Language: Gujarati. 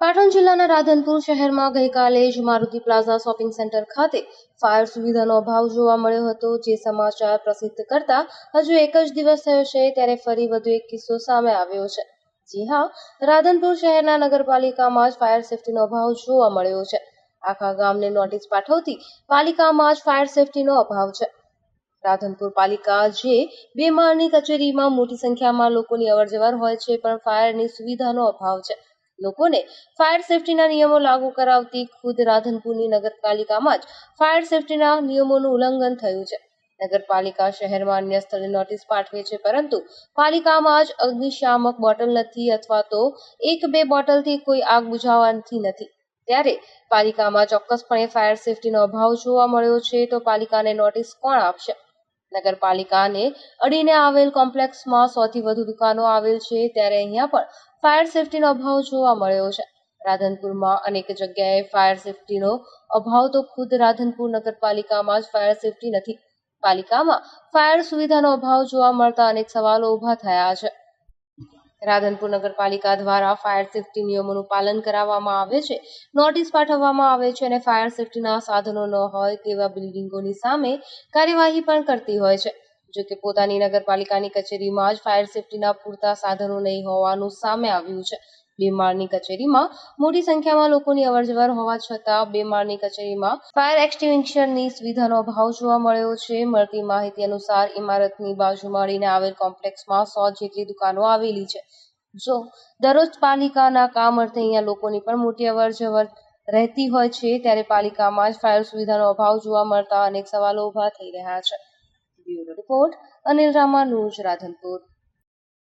પાલિકાના રાધનપુર શહેરમાં ગઈકાલે જ મારુતિ પ્લાઝા શોપિંગ સેન્ટર ખાતે ફાયર સુવિધાનો અભાવ જોવા મળ્યો હતો, જે સમાચાર પ્રસિદ્ધ કરતા હજુ એક જ દિવસ થયો છે, ત્યારે ફરી વધુ એક કિસ્સો સામે આવ્યો છે. જી હા, રાધનપુર શહેરના નગરપાલિકામાં જ ફાયર સેફટીનો અભાવ જોવા મળ્યો છે. આખા ગામને નોટિસ પાઠવતી પાલિકામાં જ ફાયર સેફટીનો અભાવ છે. રાધનપુર પાલિકા જે બે માળની કચેરીમાં મોટી સંખ્યામાં લોકોની અવરજવર હોય છે, પણ ફાયરની સુવિધાનો અભાવ છે. લોકોને ફાયર સેફટીના નિયમો લાગુ કરાવતી ખુદ રાધનપુરની નગરપાલિકામાં જ ફાયર સેફટીના નિયમોનું ઉલ્લંઘન થયું છે. નગરપાલિકા શહેરમાં અન્ય સ્થળે નોટિસ પાઠવે છે, પરંતુ પાલિકામાં જ અગ્નિશામક બોટલ નથી અથવા તો એક બે બોટલથી કોઈ આગ બુઝાવવાથી નથી. ત્યારે પાલિકામાં ચોક્કસપણે ફાયર સેફટીનો અભાવ જોવા મળ્યો છે, તો પાલિકાને નોટિસ કોણ આપશે? નગરપાલિકાને અડીને આવેલ કોમ્પ્લેક્સમાં સૌથી વધુ દુકાનો આવેલ છે. ત્યારે અહીંયા પણ ફાયર સેફટીનો અભાવ જોવા મળ્યો છે. રાધનપુરમાં અનેક જગ્યાએ ફાયર સેફટીનો અભાવ તો ખુદ રાધનપુર નગરપાલિકામાં જ ફાયર સેફટી નથી. પાલિકામાં ફાયર સુવિધાનો અભાવ જોવા મળતા અનેક સવાલો ઊભા થયા છે. રાધનપુર નગરપાલિકા દ્વારા ફાયર સેફટી નિયમોનું પાલન કરાવવામાં આવે છે, નોટિસ પાઠવવામાં આવે છે અને ફાયર સેફટીના સાધનો ન હોય તેવા બિલ્ડિંગોની સામે કાર્યવાહી પણ કરતી હોય છે. જો કે પોતાની નગરપાલિકાની કચેરીમાં જ ફાયર સેફટીના પૂરતા સાધનો નહીં હોવાનું સામે આવ્યું છે. બે માળની કચેરીમાં મોટી સંખ્યામાં લોકોની અવરજવર હોવા છતાં બે માળની કચેરીમાં ફાયર એક્સટિંગ્વિશરની સુવિધાનો અભાવ જોવા મળ્યો છે. મળતી માહિતી અનુસાર ઇમારતની બાજુ મળીને આવેલ કોમ્પ્લેક્સમાં સો જેટલી દુકાનો આવેલી છે. જો દરરોજ પાલિકાના કામ અર્થે અહીંયા લોકોની પણ મોટી અવરજવર રહેતી હોય છે, ત્યારે પાલિકામાં જ ફાયર સુવિધાનો અભાવ જોવા મળતા અનેક સવાલો ઊભા થઈ રહ્યા છે. Bureau report Anil Ramanuj, Radhanpur.